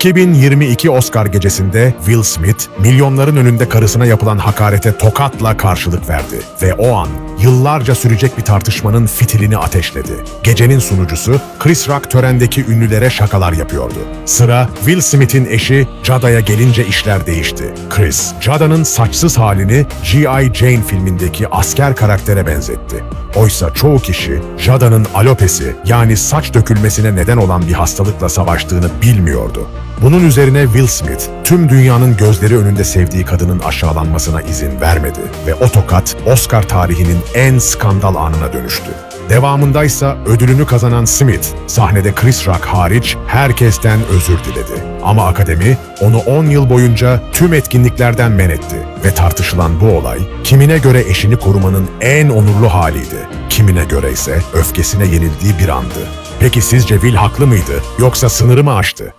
2022 Oscar gecesinde Will Smith, milyonların önünde karısına yapılan hakarete tokatla karşılık verdi ve o an yıllarca sürecek bir tartışmanın fitilini ateşledi. Gecenin sunucusu Chris Rock törendeki ünlülere şakalar yapıyordu. Sıra Will Smith'in eşi Jada'ya gelince işler değişti. Chris, Jada'nın saçsız halini G.I. Jane filmindeki asker karaktere benzetti. Oysa çoğu kişi Jada'nın alopesi yani saç dökülmesine neden olan bir hastalıkla savaştığını bilmiyordu. Bunun üzerine Will Smith tüm dünyanın gözleri önünde sevdiği kadının aşağılanmasına izin vermedi ve o tokat Oscar tarihinin en skandal anına dönüştü. Devamındaysa ödülünü kazanan Smith sahnede Chris Rock hariç herkesten özür diledi. Ama akademi onu 10 yıl boyunca tüm etkinliklerden men etti ve tartışılan bu olay kimine göre eşini korumanın en onurlu haliydi. Kimine göre ise öfkesine yenildiği bir andı. Peki sizce Will haklı mıydı yoksa sınırı mı aştı?